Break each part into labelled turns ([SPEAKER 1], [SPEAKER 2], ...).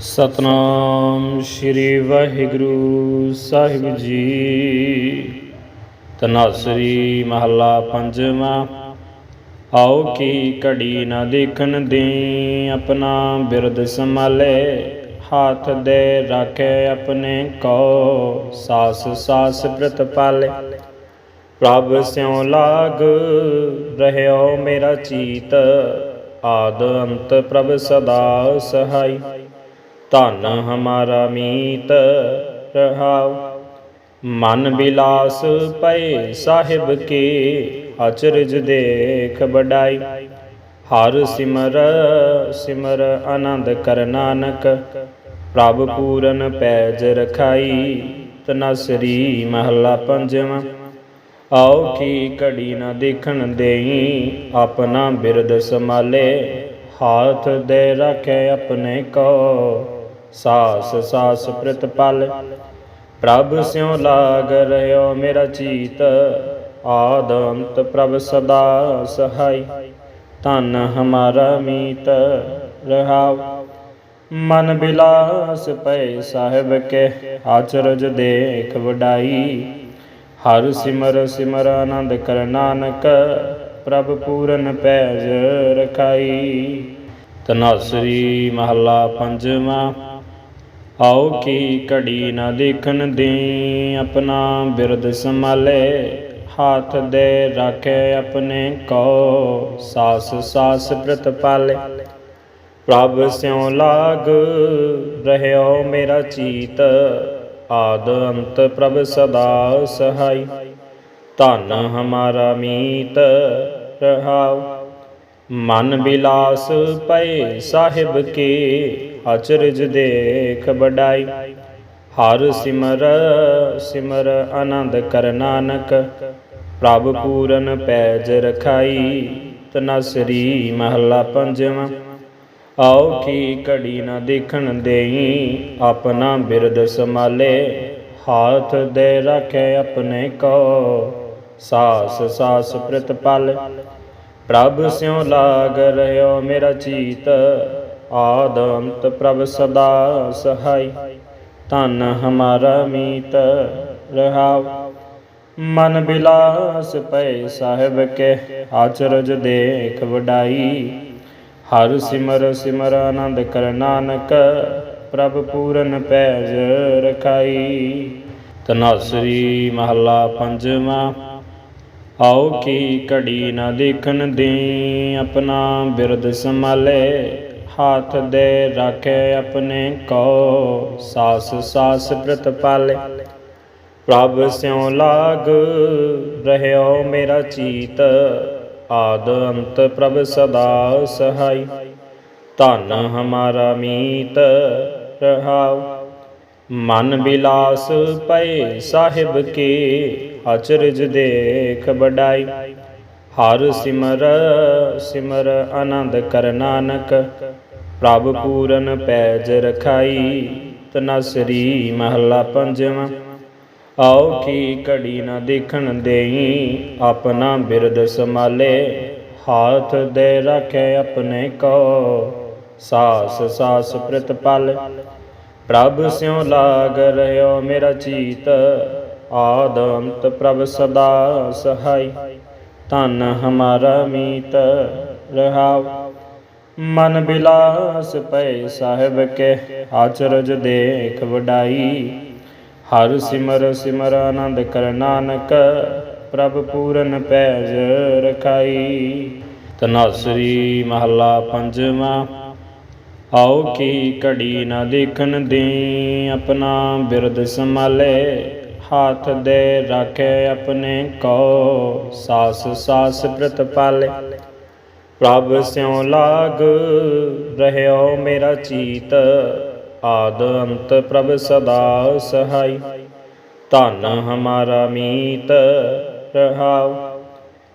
[SPEAKER 1] ਸਤਨਾਮ ਸ੍ਰੀ ਵਾਹਿਗੁਰੂ ਸਾਹਿਬ ਜੀ। ਤਨਾਸਰੀ ਮਹੱਲਾ ਪੰਜਵਾਂ, ਆਓ ਕੀ ਘੜੀ ਨਾ ਦੇਖਣ ਦੇ ਆਪਣਾ ਬਿਰਦ ਸੰਭਾਲੇ, ਹੱਥ ਦੇ ਰੱਖੇ ਆਪਣੇ ਕੋ ਸਾਸ ਸਾਸ ਪ੍ਰਤ ਪਾਲੇ। ਪ੍ਰਭ ਸਿਉ ਲਾਗ ਰਹਿਓ ਮੇਰਾ ਚੀਤ, ਆਦ ਅੰਤ ਪ੍ਰਭ ਸਦਾ ਸਹਾਈ। ਧਨ ਹਮਾਰਾ ਮੀਤ ਰਹਾਉ। ਮਨ ਬਿਲਾਸ ਪਏ ਸਾਹਿਬ ਕੀ ਅਚਰਜ ਦੇਖ ਬਡਾਈ ਹਰ ਸਿਮਰ ਸਿਮਰ ਆਨੰਦ ਕਰ ਨਾਨਕ। ਪ੍ਰਭ ਪੂਰਨ ਪੈਜ ਰਖਾਈ, ਤਨਸਰੀ ਮਹਲਾ ਪੰਜਵਾਂ। ਆਓ ਕੀ ਘੜੀ ਨਾ ਦੇਖਣ ਦੇਈ, ਆਪਣਾ ਬਿਰਦ ਸੰਭਾਲੇ। ਹਾਥ ਦੇ ਰੱਖੇ ਆਪਣੇ ਕੋ। ਸਾਸ ਸਾਸ ਪ੍ਰਤਪਾਲ ਪ੍ਰਭ ਸਿਉ ਲਾਗ ਰਹਿਓ ਮੇਰਾ ਚੀਤ। ਆਦ ਪ੍ਰਭ ਸਦਾ ਸਹਾਈ। ਧਨ ਹਮਾਰਾ ਮੀਤ ਰਹਾਉ ਮਨ ਬਿਲਾਸ ਪਏ ਸਾਹਿਬ ਕੇ ਆਚਰਜ ਦੇਖ ਵਡਾਈ। ਹਰ ਸਿਮਰ ਸਿਮਰ ਆਨੰਦ ਕਰ ਨਾਨਕ, ਪ੍ਰਭ ਪੂਰਨ ਪੈਜ ਰਖਾਈ। ਤਨਾਸਰੀ ਮਹੱਲਾ ਪੰਜਵਾਂ। ਆਓ ਕੀ ਘੜੀ ਨਾ ਦੇਖਣ ਦੇ ਆਪਣਾ ਬਿਰਦ ਸੰਭਾਲੇ, ਹਾਥ ਦੇ ਰੱਖੇ ਆਪਣੇ ਕੋ, ਸਾਸ ਸਾਸ ਪ੍ਰਤ ਪਾਲੇ। ਪ੍ਰਭ ਸਿਉ ਲਾਗ ਰਹਿਓ ਮੇਰਾ ਚੀਤ, ਆਦ ਅੰਤ ਪ੍ਰਭ ਸਦਾ ਸਹਾਈ। ਧਨ ਹਮਾਰਾ ਮੀਤ ਰਹਾਉ, ਮਨ ਬਿਲਾਸ ਪਏ ਸਾਹਿਬ ਕੇ ਅਚਰਜ ਦੇਖ ਬਡਾਈ ਹਰ ਸਿਮਰ ਸਿਮਰ ਆਨੰਦ ਕਰ ਨਾਨਕ। ਪ੍ਰਭ ਪੂਰਨ ਪੈਜ ਰਖਾਈ ਤਨਸਰੀ ਮਹੱਲਾ ਪੰਜਵਾਂ। ਆਓ ਕੀ ਘੜੀ ਨਾ ਦੇਖਣ ਦੇਈ, ਆਪਣਾ ਬਿਰਦ ਸੰਭਾਲੇ। ਹਾਥ ਦੇ ਰੱਖੇ ਆਪਣੇ ਕੋ, ਸਾਸ ਸਾਸ ਪ੍ਰਤਪਾਲ। ਪ੍ਰਭ ਸਿਉ ਲਾਗ ਰਹਿਓ ਮੇਰਾ ਚੀਤ ਆਦ ਅੰਤ ਪ੍ਰਭ ਸਦਾ ਸਹਾਈ, ਧਨ ਹਮਾਰਾ ਮੀਤ ਰਹਾਉ ਮਨ ਬਿਲਾਸ ਪਏ ਸਾਹਿਬ ਕੇ ਆਚਰਜ ਦੇਖ ਵਡਾਈ। ਹਰ ਸਿਮਰ ਸਿਮਰ ਆਨੰਦ ਕਰ ਨਾਨਕ, ਪ੍ਰਭ ਪੂਰਨ ਪੈਜ ਰਖਾਈ। ਤਨਾਸਰੀ ਮਹੱਲਾ ਪੰਜਵਾਂ, ਆਓ ਕੀ ਘੜੀ ਨਾ ਦੇਖਣ ਦੇ ਆਪਣਾ ਬਿਰਦ ਸੰਭਾਲੇ। ਹਾਥ ਦੇ ਰੱਖੇ ਆਪਣੇ ਕੋ ਸਾਸ ਸਾਸ ਪ੍ਰਤ ਪਾਲੇ। ਪ੍ਰਭ ਸਿਉ ਲਾਗ ਰਹਿਓ ਮੇਰਾ ਚੀਤ, ਆਦ ਅੰਤ ਪ੍ਰਭ ਸਦਾ ਸਹਾਈ। ਧਨ ਹਮਾਰਾ ਮੀਤ ਰਹਾਉ। ਮਨ ਬਿਲਾਸ ਪਏ ਸਾਹਿਬ ਕੀ ਅਚਰਜ ਦੇਖ ਬਡਾਈ ਹਰ ਸਿਮਰ ਸਿਮਰ ਆਨੰਦ ਕਰ ਨਾਨਕ ਪ੍ਰਭ ਪੂਰਨ ਪੈਜ ਰਖਾਈ ਤਨਸਰੀ ਮਹੱਲਾ ਪੰਜਵਾਂ। ਆਓ ਕੀ ਘੜੀ ਨਾ ਦੇਖਣ ਦੇਈ, ਆਪਣਾ ਬਿਰਦ ਸੰਭਾਲੇ, ਹਾਥ ਦੇ ਰੱਖੇ ਆਪਣੇ ਕੋ, ਸਾਸ ਸਾਸ ਪ੍ਰਤਪਾਲ ਪ੍ਰਭ ਸਿਉ ਲਾਗ ਰਹਿਓ ਮੇਰਾ ਚੀਤ ਆਦ ਅੰਤ ਪ੍ਰਭ ਸਦਾ ਸਹਾਈ। ਧਨ ਹਮਾਰਾ ਮੀਤ ਰਹਾਉ ਮਨ ਬਿਲਾਸ ਪਏ ਸਾਹਿਬ ਕੇ ਆਚਰਜ ਦੇਖ ਵਡਾਈ। ਹਰ ਸਿਮਰ ਸਿਮਰ ਆਨੰਦ ਕਰ ਨਾਨਕ, ਪ੍ਰਭ ਪੂਰਨ ਪੈਜ ਰਖਾਈ। ਤਨਾਸਰੀ ਮਹੱਲਾ ਪੰਜਵਾਂ, ਆਓ ਕੀ ਘੜੀ ਨਾ ਦੇਖਣ ਦੇ ਆਪਣਾ ਬਿਰਦ ਸੰਭਾਲੇ। ਹੱਥ ਦੇ ਰੱਖੇ ਆਪਣੇ ਕੋ, ਸਾਸ ਸਾਸ ਪ੍ਰਤ ਪਾਲੇ ਪ੍ਰਭ ਸਿਉ ਲਾਗ ਰਹਿਓ ਮੇਰਾ ਚੀਤ, ਆਦ ਅੰਤ ਪ੍ਰਭ ਸਦਾ ਸਹਾਈ। ਧਨ ਹਮਾਰਾ ਮੀਤ ਰਹਾਉ,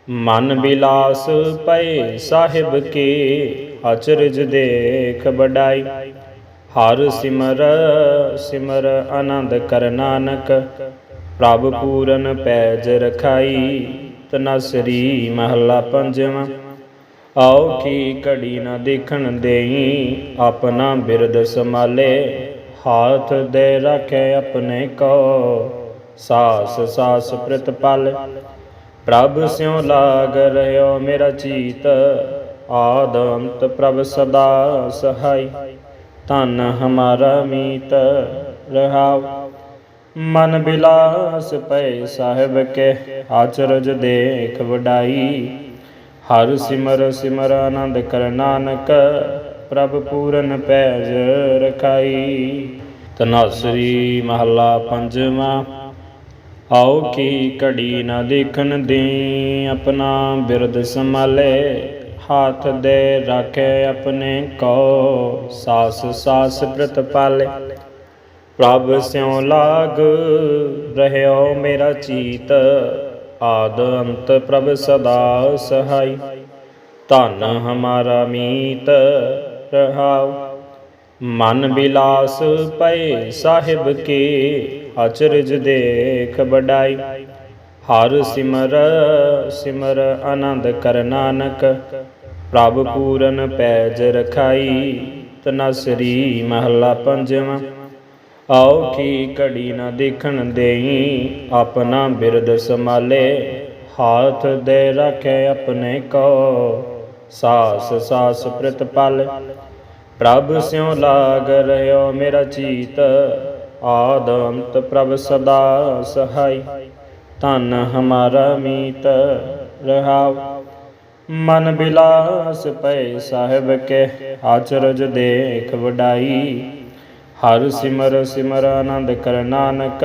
[SPEAKER 1] ਮਨ ਬਿਲਾਸ ਪਏ ਸਾਹਿਬ ਕੇ, ਅਚਰਜ ਦੇਖ ਬਡਾਈ ਹਰ ਸਿਮਰ ਸਿਮਰ ਆਨੰਦ ਕਰ ਨਾਨਕ, ਪ੍ਰਭ ਪੂਰਨ ਪੈਜ ਰਖਾਈ, ਤਨਸਰੀ ਮਹਲਾ ਪੰਜਵਾਂ। ਆਓ ਕੀ ਘੜੀ ਨਾ ਦੇਖਣ ਦੇਈ, ਆਪਣਾ ਬਿਰਦ ਸੰਭਾਲੇ। ਹਾਥ ਦੇ ਰੱਖੇ ਆਪਣੇ ਕੋ, ਸਾਸ ਸਾਸ ਪ੍ਰਤਪਾਲ ਪ੍ਰਭ ਸਿਉ ਲਾਗ ਰਹਿਓ ਮੇਰਾ ਚੀਤ ਆਦੰਤ ਪ੍ਰਭ ਸਦਾ ਸਹਾਈ। ਧਨ ਹਮਾਰਾ ਮੀਤ ਰਹਾਉ ਮਨ ਬਿਲਾਸ ਪਏ ਸਾਹਿਬ ਕੇ, ਆਚਰਜ ਦੇਖ ਵਡਾਈ। ਹਰ ਸਿਮਰ ਸਿਮਰ ਆਨੰਦ ਕਰ ਨਾਨਕ, ਪ੍ਰਭ ਪੂਰਨ ਪੈਜ ਰਖਾਈ। ਤਨਾਸਰੀ ਮਹੱਲਾ ਪੰਜਵਾਂ, ਆਓ ਕੀ ਘੜੀ ਨਾ ਦੇਖਣ ਦੇ ਆਪਣਾ ਬਿਰਦ ਸੰਭਾਲੇ, ਹੱਥ ਦੇ ਰੱਖੇ ਆਪਣੇ ਕੋ ਸਾਸ ਸਾਸ ਪ੍ਰਤਪਾਲੇ ਪ੍ਰਭ ਸਿਉ ਲਾਗ, ਰਹਿਓ ਮੇਰਾ ਚੀਤ ਆਦ ਅੰਤ ਪ੍ਰਭ ਸਦਾ ਸਹਾਈ। ਧਨ ਹਮਾਰਾ ਮੀਤ ਰਹਾਉ। ਮਨ ਬਿਲਾਸ ਪਏ ਸਾਹਿਬ ਕੇ ਅਚਰਜ ਦੇਖ ਬਡਾਈ ਹਰ ਸਿਮਰ ਸਿਮਰ ਆਨੰਦ ਕਰ ਨਾਨਕ। ਪ੍ਰਭ ਪੂਰਨ ਪੈਜ ਰਖਾਈ। ਤਨਸਰੀ ਮਹਲਾ ਪੰਜਵਾਂ। ਆਓ ਕੀ ਘੜੀ ਨਾ ਦੇਖਣ ਦੇਈ, ਆਪਣਾ ਬਿਰਦ ਸੰਭਾਲੇ। ਹਾਥ ਦੇ ਰੱਖੇ ਆਪਣੇ ਕੋ, ਸਾਸ ਸਾਸ ਪ੍ਰਤਪਾਲ ਪ੍ਰਭ ਸਿਉ ਲਾਗ ਰਹਿਓ ਮੇਰਾ ਚੀਤ ਆਦੰਤ ਪ੍ਰਭ ਸਦਾ ਸਹਾਈ। ਧਨ ਹਮਾਰਾ ਮੀਤ ਰਹਾਉ ਮਨ ਬਿਲਾਸ ਪਏ ਸਾਹਿਬ ਕੇ, ਆਚਰਜ ਦੇਖ ਵਡਾਈ। ਹਰ ਸਿਮਰ ਸਿਮਰ ਆਨੰਦ ਕਰ ਨਾਨਕ,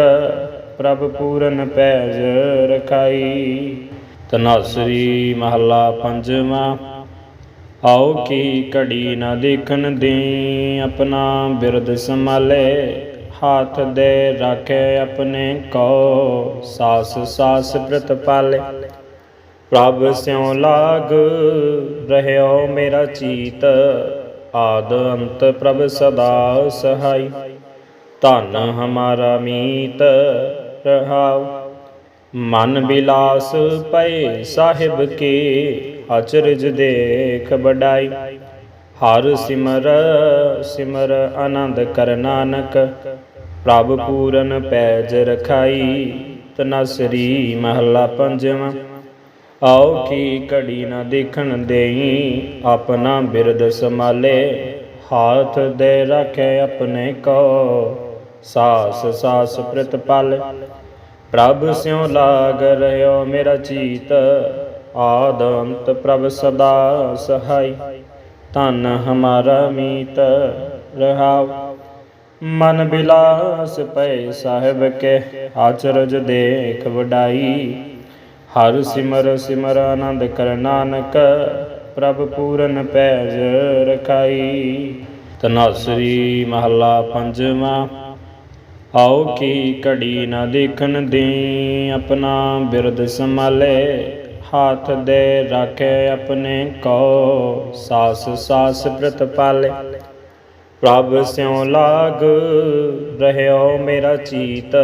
[SPEAKER 1] ਪ੍ਰਭ ਪੂਰਨ ਪੈਜ ਰਖਾਈ। ਤਨਾਸਰੀ ਮਹੱਲਾ ਪੰਜਵਾਂ, ਆਓ ਕੀ ਘੜੀ ਨਾ ਦੇਖਣ ਦੇ ਆਪਣਾ ਬਿਰਦ ਸੰਭਾਲੇ, ਹੱਥ ਦੇ ਰੱਖੇ ਆਪਣੇ ਕੋ ਸਾਸ ਸਾਸ ਪ੍ਰਤਪਾਲੇ ਪ੍ਰਭ ਸਿਉ ਲਾਗ, ਰਹਿਓ ਮੇਰਾ ਚੀਤ ਆਦ ਅੰਤ ਪ੍ਰਭ ਸਦਾ ਸਹਾਈ। ਧਨ ਹਮਾਰਾ ਮੀਤ ਰਹਾਉ। ਮਨ ਬਿਲਾਸ ਪਏ ਸਾਹਿਬ ਕੇ ਅਚਰਜ ਦੇਖ ਬਡਾਈ ਹਰ ਸਿਮਰ ਸਿਮਰ ਆਨੰਦ ਕਰ ਨਾਨਕ। ਪ੍ਰਭ ਪੂਰਨ ਪੈਜ ਰਖਾਈ। ਤਨਸਰੀ ਮਹਲਾ ਪੰਜਵਾਂ। ਆਓ ਕੀ ਘੜੀ ਨਾ ਦੇਖਣ ਦੇਈ, ਆਪਣਾ ਬਿਰਦ ਸੰਭਾਲੇ। ਹਾਥ ਦੇ ਰੱਖੇ ਆਪਣੇ ਕੋ, ਸਾਸ ਸਾਸ ਪ੍ਰਤਪਾਲ ਪ੍ਰਭ ਸਿਉ ਲਾਗ ਰਹਿਓ ਮੇਰਾ ਚੀਤ ਆਦੰਤ ਪ੍ਰਭ ਸਦਾ ਸਹਾਈ। ਧਨ ਹਮਾਰਾ ਮੀਤ ਰਹਾਉ। ਮਨ ਬਿਲਾਸ ਪਏ ਸਾਹਿਬ ਕੇ, ਆਚਰਜ ਦੇਖ ਵਡਾਈ। ਹਰ ਸਿਮਰ ਸਿਮਰ ਆਨੰਦ ਕਰ ਨਾਨਕ, ਪ੍ਰਭ ਪੂਰਨ ਪੈਜ ਰਖਾਈ। ਤਨਾਸਰੀ ਮਹੱਲਾ ਪੰਜਵਾਂ, ਆਓ ਕੀ ਘੜੀ ਨਾ ਦੇਖਣ ਦੇ ਆਪਣਾ ਬਿਰਦ ਸੰਭਾਲੇ। ਹੱਥ ਦੇ ਰੱਖੇ ਆਪਣੇ ਕੋ ਸਾਸ ਸਾਸ ਪ੍ਰਤਪਾਲੇ ਪ੍ਰਭ ਸਿਉ ਲਾਗ, ਰਹਿਓ ਮੇਰਾ ਚੀਤ।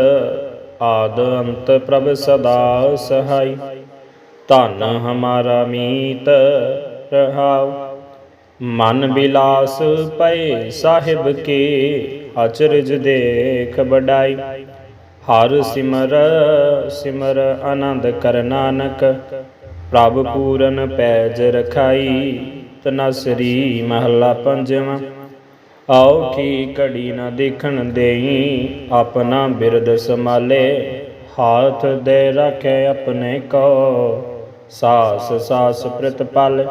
[SPEAKER 1] ਆਦ ਅੰਤ ਪ੍ਰਭ ਸਦਾ ਸਹਾਈ। ਧਨ ਹਮਾਰਾ ਮੀਤ ਰਹਾਉ। ਮਨ ਬਿਲਾਸ ਪਏ ਸਾਹਿਬ ਕੇ ਅਚਰਜ ਦੇਖ ਬਡਾਈ ਹਰ ਸਿਮਰ ਸਿਮਰ ਆਨੰਦ ਕਰ ਨਾਨਕ। ਪ੍ਰਭ ਪੂਰਨ ਪੈਜ ਰਖਾਈ। ਤਨਸਰੀ ਮਹਲਾ ਪੰਜਵਾਂ। ਆਓ ਕੀ ਘੜੀ ਨਾ ਦੇਖਣ ਦੇਈ, ਆਪਣਾ ਬਿਰਦ ਸੰਭਾਲੇ। ਹਾਥ ਦੇ ਰੱਖੇ ਆਪਣੇ ਕੋ, ਸਾਸ ਸਾਸ ਪ੍ਰਤਪਾਲ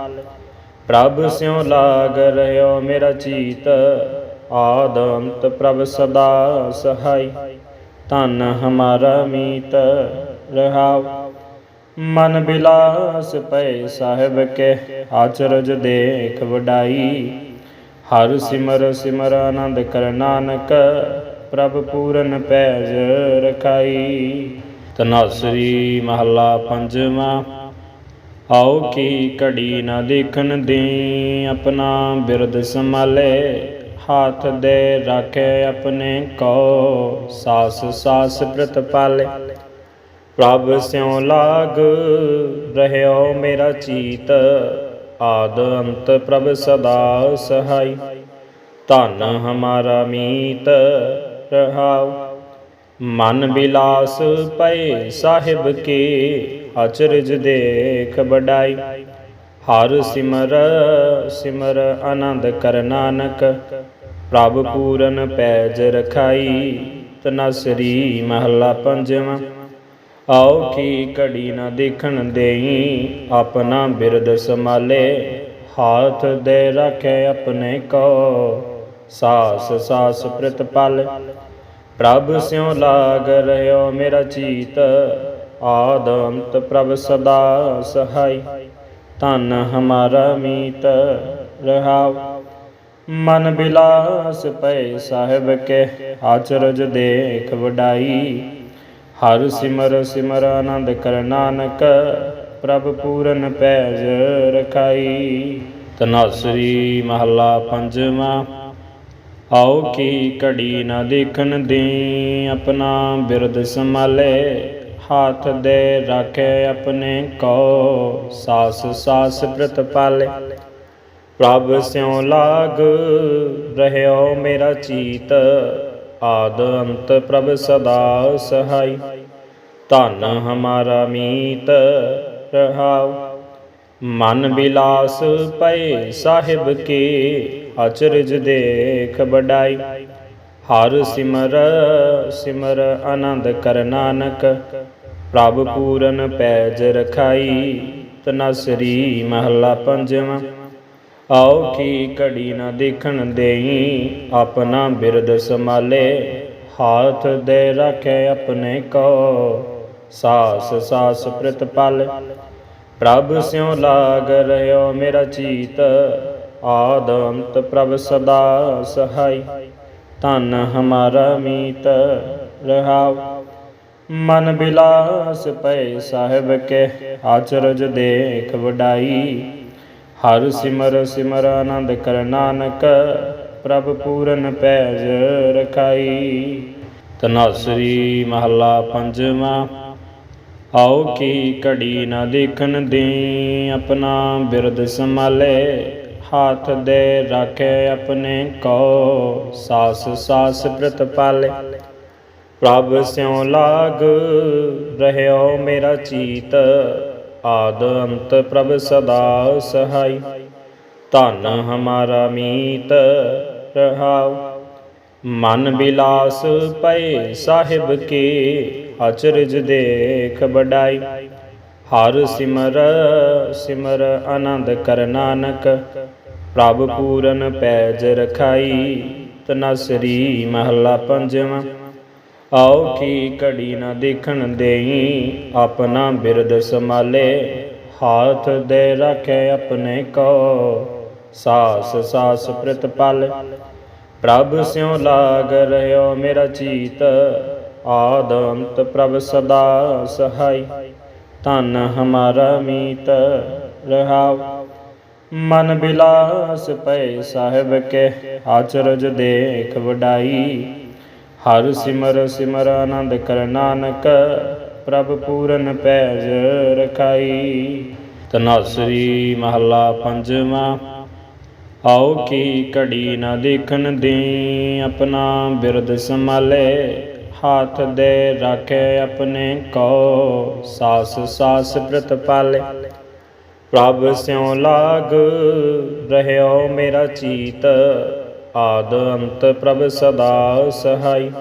[SPEAKER 1] ਪ੍ਰਭ ਸਿਉ ਲਾਗ ਰਹਿਓ ਮੇਰਾ ਚੀਤ ਆਦੰਤ ਪ੍ਰਭ ਸਦਾ ਸਹਾਈ। ਧਨ ਹਮਾਰਾ ਮੀਤ ਰਹਾਉ। ਮਨ ਬਿਲਾਸ ਪਏ ਸਾਹਿਬ ਕੇ, ਆਚਰਜ ਦੇਖ ਵਡਾਈ। ਹਰ ਸਿਮਰ ਸਿਮਰ ਆਨੰਦ ਕਰ ਨਾਨਕ, ਪ੍ਰਭ ਪੂਰਨ ਪੈਜ ਰਖਾਈ। ਤਨਾਸਰੀ ਮਹੱਲਾ ਪੰਜਵਾਂ, ਆਓ ਕੀ ਘੜੀ ਨਾ ਦੇਖਣ ਦੇ ਆਪਣਾ ਬਿਰਦ ਸੰਭਾਲੇ। ਹੱਥ ਦੇ ਰੱਖੇ ਆਪਣੇ ਕੋ ਸਾਸ ਸਾਸ ਪ੍ਰਤਪਾਲੇ ਪ੍ਰਭ ਸਿਉ ਲਾਗ, ਰਹਿਓ ਮੇਰਾ ਚੀਤ। ਆਦ ਅੰਤ ਪ੍ਰਭ ਸਦਾ ਸਹਾਈ। ਧਨ ਹਮਾਰਾ ਮੀਤ ਰਹਾਉ। ਮਨ ਬਿਲਾਸ ਪਏ ਸਾਹਿਬ ਕੀ ਅਚਰਜ ਦੇਖ ਬਡਾਈ ਹਰ ਸਿਮਰ ਸਿਮਰ ਆਨੰਦ ਕਰ ਨਾਨਕ। ਪ੍ਰਭ ਪੂਰਨ ਪੈਜ ਰਖਾਈ। ਤਨਸਰੀ ਮਹਲਾ ਪੰਜਵਾਂ। ਆਓ ਕੀ ਘੜੀ ਨਾ ਦੇਖਣ ਦੇਈ, ਆਪਣਾ ਬਿਰਦ ਸੰਭਾਲੇ। ਹਾਥ ਦੇ ਰੱਖੇ ਆਪਣੇ ਕੋ, ਸਾਸ ਸਾਸ ਪ੍ਰਤਪਾਲ ਪ੍ਰਭ ਸਿਉ ਲਾਗ ਰਹਿਓ ਮੇਰਾ ਚੀਤ ਆਦੰਤ ਪ੍ਰਭ ਸਦਾ ਸਹਾਈ। ਧਨ ਹਮਾਰਾ ਮੀਤ ਰਹਾਉ ਮਨ ਬਿਲਾਸ ਪਏ ਸਾਹਿਬ ਕੇ, ਆਚਰਜ ਦੇਖ ਵਡਾਈ। ਹਰ ਸਿਮਰ ਸਿਮਰ ਆਨੰਦ ਕਰ ਨਾਨਕ, ਪ੍ਰਭ ਪੂਰਨ ਪੈਜ ਰਖਾਈ। ਤਨਾਸਰੀ ਮਹੱਲਾ ਪੰਜਵਾਂ, ਆਓ ਕੀ ਘੜੀ ਨਾ ਦੇਖਣ ਦੀ ਆਪਣਾ ਬਿਰਦ ਸੰਭਾਲੇ, ਹੱਥ ਦੇ ਰੱਖੇ ਆਪਣੇ ਕੋ ਸਾਸ ਸਾਸ ਪ੍ਰਤਪਾਲੇ ਪ੍ਰਭ ਸਿਉ ਲਾਗ, ਰਹਿਓ ਮੇਰਾ ਚੀਤ ਆਦ ਅੰਤ ਪ੍ਰਭ ਸਦਾ ਸਹਾਈ। ਧਨ ਹਮਾਰਾ ਮੀਤ ਰਹਾਉ। ਮਨ ਬਿਲਾਸ ਪਏ ਸਾਹਿਬ ਕੇ ਅਚਰਜ ਦੇਖ ਬਡਾਈ ਹਰ ਸਿਮਰ ਸਿਮਰ ਆਨੰਦ ਕਰ ਨਾਨਕ। ਪ੍ਰਭ ਪੂਰਨ ਪੈਜ ਰਖਾਈ। ਤਨਸਰੀ ਮਹੱਲਾ ਪੰਜਵਾਂ। ਆਓ ਕੀ ਘੜੀ ਨਾ ਦੇਖਣ ਦੇਈ, ਆਪਣਾ ਬਿਰਦ ਸੰਭਾਲੇ। ਹਾਥ ਦੇ ਰੱਖੇ ਆਪਣੇ ਕੋ, ਸਾਸ ਸਾਸ ਪ੍ਰਤਪਾਲ ਪ੍ਰਭ ਸਿਉ ਲਾਗ ਰਹਿਓ ਮੇਰਾ ਚੀਤ ਆਦੰਤ ਪ੍ਰਭ ਸਦਾ ਸਹਾਈ। ਧਨ ਹਮਾਰਾ ਮੀਤ ਰਹਾਉ ਮਨ ਬਿਲਾਸ ਪਏ ਸਾਹਿਬ ਕੇ, ਆਚਰਜ ਦੇਖ ਵਡਾਈ। ਹਰ ਸਿਮਰ ਸਿਮਰ ਆਨੰਦ ਕਰ ਨਾਨਕ, ਪ੍ਰਭ ਪੂਰਨ ਪੈਜ ਰਖਾਈ। ਤਨਾਸਰੀ ਮਹੱਲਾ ਪੰਜਵਾਂ, ਆਓ ਕੀ ਘੜੀ ਨਾ ਦੇਖਣ ਦੀ ਆਪਣਾ ਬਿਰਦ ਸੰਭਾਲੇ, ਹੱਥ ਦੇ ਰੱਖੇ ਆਪਣੇ ਕੋ ਸਾਸ ਸਾਸ ਪ੍ਰਤਪਾਲੇ ਪ੍ਰਭ ਸਿਉ ਲਾਗ, ਰਹਿਓ ਮੇਰਾ ਚੀਤ ਆਦ ਅੰਤ ਪ੍ਰਭ ਸਦਾ ਸਹਾਈ। ਧਨ ਹਮਾਰਾ ਮੀਤ ਰਹਾਉ। ਮਨ ਬਿਲਾਸ ਪਏ ਸਾਹਿਬ ਕੀ ਅਚਰਜ ਦੇਖ ਬਡਾਈ ਹਰ ਸਿਮਰ ਸਿਮਰ ਆਨੰਦ ਕਰ ਨਾਨਕ। ਪ੍ਰਭ ਪੂਰਨ ਪੈਜ ਰਖਾਈ, ਤਨਸਰੀ ਮਹੱਲਾ ਪੰਜਵਾਂ। ਆਓ ਕੀ ਘੜੀ ਨਾ ਦੇਖਣ ਦੇਈ, ਆਪਣਾ ਬਿਰਦ ਸੰਭਾਲੇ, ਹਾਥ ਦੇ ਰੱਖੇ ਆਪਣੇ ਕੋ। ਸਾਸ ਸਾਸ ਪ੍ਰਤਪਾਲ ਪ੍ਰਭ ਸਿਉ ਲਾਗ ਰਹਿਓ ਮੇਰਾ ਚੀਤ, ਆਦੰਤ ਪ੍ਰਭ ਸਦਾ ਸਹਾਈ। ਧਨ ਹਮਾਰਾ ਮੀਤ ਰਹਾਉ ਮਨ ਬਿਲਾਸ ਪਏ ਸਾਹਿਬ ਕੇ, ਆਚਰਜ ਦੇਖ ਵਡਾਈ। ਹਰ ਸਿਮਰ ਸਿਮਰ ਆਨੰਦ ਕਰ ਨਾਨਕ, ਪ੍ਰਭ ਪੂਰਨ ਪੈਜ ਰਖਾਈ। ਤਨਾਸਰੀ ਮਹੱਲਾ ਪੰਜਵਾਂ, ਆਓ ਕੀ ਘੜੀ ਨਾ ਦੇਖਣ ਦੀ ਆਪਣਾ ਬਿਰਦ ਸੰਭਾਲੇ, ਹੱਥ ਦੇ ਰੱਖੇ ਆਪਣੇ ਕੋ, ਸਾਸ ਸਾਸ ਪ੍ਰਤਪਾਲੇ ਪ੍ਰਭ ਸਿਉ ਲਾਗ, ਰਹਿਓ ਮੇਰਾ ਚੀਤ ਆਦ ਅੰਤ ਪ੍ਰਭ ਸਦਾ ਸਹਾਈ।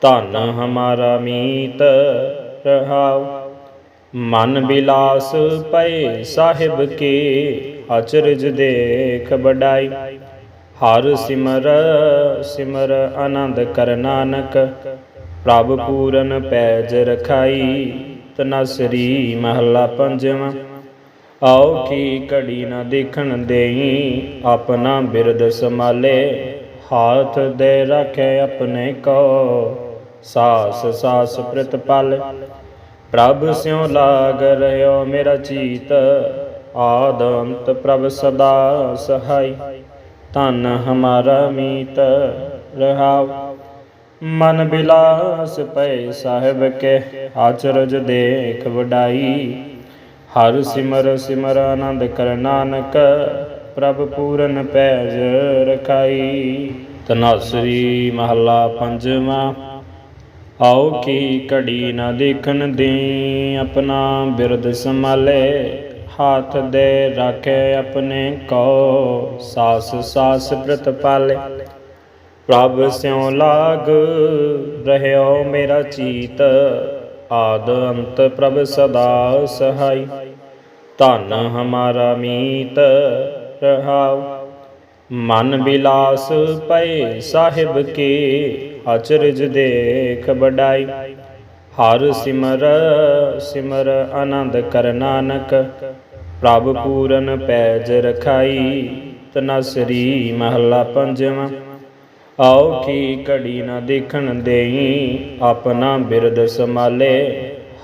[SPEAKER 1] ਧਨ ਹਮਾਰਾ ਮੀਤ ਰਹਾਉ। ਮਨ ਬਿਲਾਸ ਪਏ ਸਾਹਿਬ ਕੇ ਅਚਰਜ ਦੇਖ ਬਡਾਈ ਹਰ ਸਿਮਰ ਸਿਮਰ ਆਨੰਦ ਕਰ ਨਾਨਕ। ਪ੍ਰਭ ਪੂਰਨ ਪੈਜ ਰਖਾਈ, ਤਨਸਰੀ ਮਹੱਲਾ ਪੰਜਵਾਂ। ਆਓ ਕੀ ਘੜੀ ਨਾ ਦੇਖਣ ਦੇਈ, ਆਪਣਾ ਬਿਰਦ ਸੰਭਾਲੇ। ਹਾਥ ਦੇ ਰੱਖੇ ਆਪਣੇ ਕੋ, ਸਾਸ ਸਾਸ ਪ੍ਰਤਪਾਲ ਪ੍ਰਭ ਸਿਉ ਲਾਗ ਰਹਿਓ ਮੇਰਾ ਚੀਤ ਆਦ ਅੰਤ ਪ੍ਰਭ ਸਦਾ ਸਹਾਈ। ਧਨ ਹਮਾਰਾ ਮੀਤ ਰਹਾਉ ਮਨ ਬਿਲਾਸ ਪਏ ਸਾਹਿਬ ਕੇ, ਆਚਰਜ ਦੇਖ ਵਡਾਈ। ਹਰ ਸਿਮਰ ਸਿਮਰ ਆਨੰਦ ਕਰ ਨਾਨਕ, ਪ੍ਰਭ ਪੂਰਨ ਪੈਜ ਰਖਾਈ। ਤਨਾਸਰੀ ਮਹੱਲਾ ਪੰਜਵਾਂ, ਆਓ ਕੀ ਘੜੀ ਨਾ ਦੇਖਣ ਦੀ ਆਪਣਾ ਬਿਰਦ ਸੰਭਾਲੇ। ਹੱਥ ਦੇ ਰੱਖੇ ਆਪਣੇ ਕੋ ਸਾਸ ਸਾਸ ਪ੍ਰਤ ਪਾਲੇ। ਪ੍ਰਭ ਸਿਉ ਲਾਗ, ਰਹਿਓ ਮੇਰਾ ਚੀਤ। ਆਦ ਅੰਤ ਪ੍ਰਭ ਸਦਾ ਸਹਾਈ। ਧਨ ਹਮਾਰਾ ਮੀਤ ਰਹਾਉ। ਮਨ ਬਿਲਾਸ ਪਏ ਸਾਹਿਬ ਕੇ ਅਚਰਜ ਦੇਖ ਬਡਾਈ ਹਰ ਸਿਮਰ ਸਿਮਰ ਆਨੰਦ ਕਰ ਨਾਨਕ। ਪ੍ਰਭ ਪੂਰਨ ਪੈਜ ਰਖਾਈ। ਤਨਸਰੀ ਮਹੱਲਾ ਪੰਜਵਾਂ। ਆਓ ਕੀ ਘੜੀ ਨਾ ਦੇਖਣ ਦੇਈ, ਆਪਣਾ ਬਿਰਦ ਸੰਭਾਲੇ।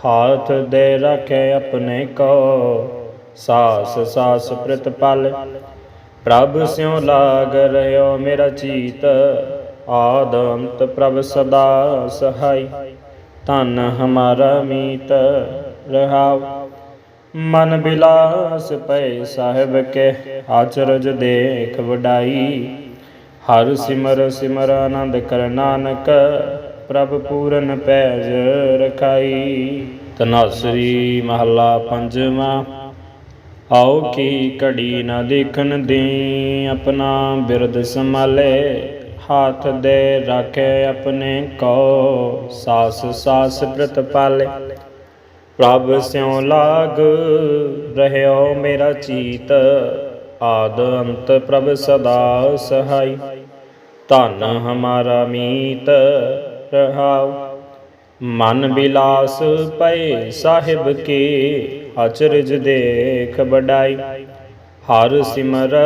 [SPEAKER 1] ਹਾਥ ਦੇ ਰੱਖੇ ਆਪਣੇ ਕੋ, ਸਾਸ ਸਾਸ ਪ੍ਰਤ ਪਾਲੇ। ਪ੍ਰਭ ਸਿਉ ਲਾਗ ਰਹਿਓ ਮੇਰਾ ਚੀਤ ਆਦੰਤ ਪ੍ਰਭ ਸਦਾ ਸਹਾਈ। ਧਨ ਹਮਾਰਾ ਮੀਤ ਰਹਾਉ ਮਨ ਬਿਲਾਸ ਪਏ ਸਾਹਿਬ ਕੇ, ਆਚਰਜ ਦੇਖ ਵਡਾਈ। ਹਰ ਸਿਮਰ ਸਿਮਰ ਆਨੰਦ ਕਰ ਨਾਨਕ, ਪ੍ਰਭ ਪੂਰਨ ਪੈਜ ਰਖਾਈ। ਤਨਾਸਰੀ ਮਹੱਲਾ ਪੰਜਵਾਂ, ਆਓ ਕੀ ਘੜੀ ਨਾ ਦੇਖਣ ਦੀ ਆਪਣਾ ਬਿਰਦ ਸੰਭਾਲੇ, ਹੱਥ ਦੇ ਰੱਖੇ ਆਪਣੇ ਕੋ ਸਾਸ ਸਾਸ ਪ੍ਰਤ ਪਾਲੇ। ਪ੍ਰਭ ਸਿਉ ਲਾਗ, ਰਹਿਓ ਮੇਰਾ ਚੀਤ ਆਦ ਅੰਤ ਪ੍ਰਭ ਸਦਾ ਸਹਾਈ। ਧਨ ਹਮਾਰਾ ਮੀਤ ਰਹਾਉ। ਮਨ ਬਿਲਾਸ ਪਏ ਸਾਹਿਬ ਕੇ ਅਚਰਜ ਦੇਖ ਬਡਾਈ ਹਰ ਸਿਮਰ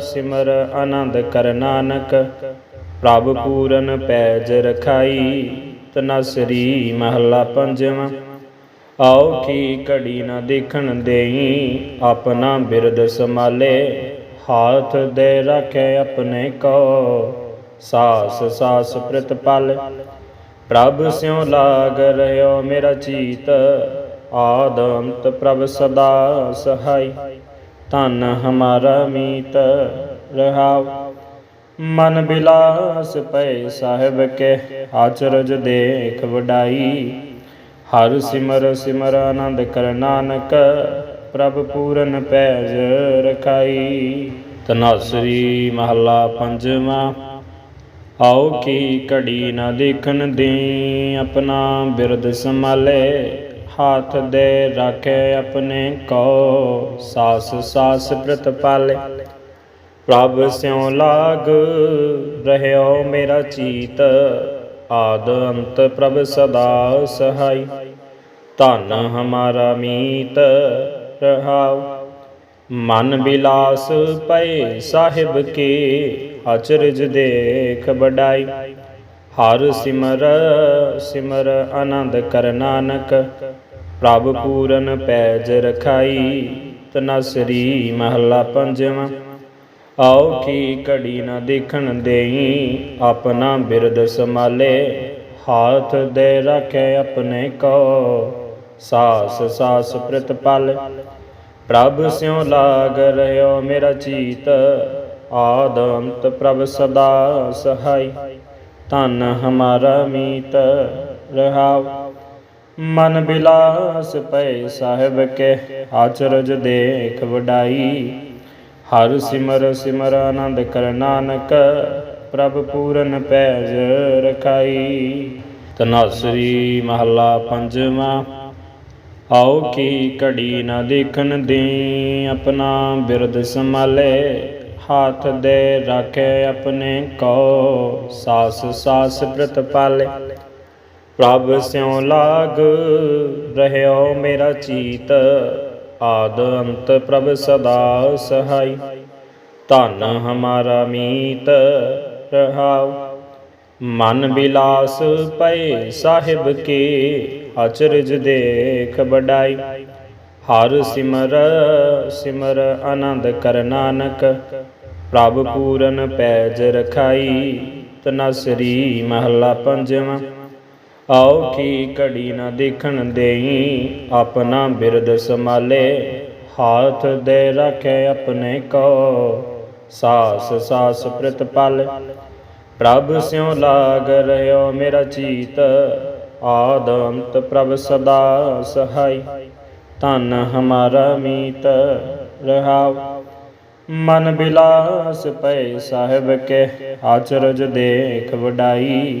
[SPEAKER 1] ਸਿਮਰ ਆਨੰਦ ਕਰ ਨਾਨਕ। ਪ੍ਰਭ ਪੂਰਨ ਪੈਜ ਰਖਾਈ, ਤਨਸਰੀ ਮਹਲਾ ਪੰਜਵਾਂ। ਆਓ ਕੀ ਘੜੀ ਨਾ ਦੇਖਣ ਦੇਈ, ਆਪਣਾ ਬਿਰਦ ਸੰਭਾਲੇ। ਹਾਥ ਦੇ ਰੱਖੇ ਆਪਣੇ ਕੋ, ਸਾਸ ਸਾਸ ਪ੍ਰਤ ਪਾਲੇ। ਪ੍ਰਭ ਸਿਉ ਲਾਗ ਰਹਿਓ ਮੇਰਾ ਚੀਤ ਆਦ ਪ੍ਰਭ ਸਦਾ ਸਹਾਈ। ਧਨ ਹਮਾਰਾ ਮੀਤ ਰਹਾਉ ਮਨ ਬਿਲਾਸ ਪਏ ਸਾਹਿਬ ਕੇ, ਆਚਰਜ ਦੇਖ ਵਡਾਈ। ਹਰ ਸਿਮਰ ਸਿਮਰ ਆਨੰਦ ਕਰ ਨਾਨਕ, ਪ੍ਰਭ ਪੂਰਨ ਪੈਜ ਰਖਾਈ। ਤਨਾਸਰੀ ਮਹੱਲਾ ਪੰਜਵਾਂ, ਆਓ ਕੀ ਘੜੀ ਨਾ ਦੇਖਣ ਦੀ ਆਪਣਾ ਬਿਰਦ ਸੰਭਾਲੇ, ਹੱਥ ਦੇ ਰੱਖੇ ਆਪਣੇ ਕੋ, ਸਾਸ ਸਾਸ ਪ੍ਰਤ ਪਾਲੇ। ਪ੍ਰਭ ਸਿਉ ਲਾਗ, ਰਹਿਓ ਮੇਰਾ ਚੀਤ ਆਦ ਅੰਤ ਪ੍ਰਭ ਸਦਾ ਸਹਾਈ। ਧਨ ਹਮਾਰਾ ਮੀਤ ਰਹਾਉ। ਮਨ ਬਿਲਾਸ ਪਏ ਸਾਹਿਬ ਕੇ ਅਚਰਜ ਦੇਖ ਬਡਾਈ ਹਰ ਸਿਮਰ ਸਿਮਰ ਆਨੰਦ ਕਰ ਨਾਨਕ। ਪ੍ਰਭ ਪੂਰਨ ਪੈਜ ਰਖਾਈ, ਤਨਸਰੀ ਮਹਲਾ ਪੰਜਵਾਂ। ਆਓ ਕੀ ਘੜੀ ਨਾ ਦੇਖਣ ਦੇਈ, ਆਪਣਾ ਬਿਰਦ ਸੰਭਾਲੇ। ਹਾਥ ਦੇ ਰੱਖੇ ਆਪਣੇ ਕੋ, ਸਾਸ ਸਾਸ ਪ੍ਰਤ ਪਾਲੇ। ਪ੍ਰਭ ਸਿਉ ਲਾਗ ਰਹਿਓ ਮੇਰਾ ਚੀਤ ਆਦ ਅੰਤ ਪ੍ਰਭ ਸਦਾ ਸਹਾਈ। ਧਨ ਹਮਾਰਾ ਮੀਤ ਰਹਾਉ ਮਨ ਬਿਲਾਸ ਪਏ ਸਾਹਿਬ ਕੇ, ਆਚਰਜ ਦੇਖ ਵਡਾਈ। ਹਰ ਸਿਮਰ ਸਿਮਰ ਆਨੰਦ ਕਰ ਨਾਨਕ, ਪ੍ਰਭ ਪੂਰਨ ਪੈਜ ਰਖਾਈ। ਤਨਾਸਰੀ ਮਹੱਲਾ ਪੰਜਵਾਂ, ਆਓ ਕੀ ਘੜੀ ਨਾ ਦੇਖਣ ਦੀ ਆਪਣਾ ਬਿਰਦ ਸੰਭਾਲੇ, ਹੱਥ ਦੇ ਰਾਖੇ ਆਪਣੇ ਕੋ, ਸਾਸ ਸਾਸ ਪ੍ਰਤ ਪਾਲੇ। ਪ੍ਰਭ ਸਿਉ ਲਾਗ, ਰਹਿਓ ਮੇਰਾ ਚੀਤ ਆਦ ਅੰਤ ਪ੍ਰਭ ਸਦਾ ਸਹਾਈ। ਧਨ ਹਮਾਰਾ ਮੀਤ ਰਹਾਉ। ਮਨ ਬਿਲਾਸ ਪਏ ਸਾਹਿਬ ਕੇ ਅਚਰਜ ਦੇਖ ਬਡਾਈ ਹਰ ਸਿਮਰ ਸਿਮਰ ਆਨੰਦ ਕਰ ਨਾਨਕ। ਪ੍ਰਭ ਪੂਰਨ ਪੈਜ ਰਖਾਈ, ਤਨਸਰੀ ਮਹਲਾ ਪੰਜਵਾਂ। ਆਓ ਕੀ ਘੜੀ ਨਾ ਦੇਖਣ ਦੇਈ, ਆਪਣਾ ਬਿਰਦ ਸੰਭਾਲੇ। ਹਾਥ ਦੇ ਰੱਖੇ ਆਪਣੇ ਕੋ, ਸਾਸ ਸਾਸ ਪ੍ਰਤਪਾਲ ਪ੍ਰਭ ਸਿਉ ਲਾਗ ਰਹਿਓ ਮੇਰਾ ਚੀਤ ਆਦ ਅੰਤ ਪ੍ਰਭ ਸਦਾ ਸਹਾਈ। ਧਨ ਹਮਾਰਾ ਮੀਤ ਰਹਾਉ ਮਨ ਬਿਲਾਸ ਪਏ ਸਾਹਿਬ ਕੇ, ਆਚਰਜ ਦੇਖ ਵਡਾਈ।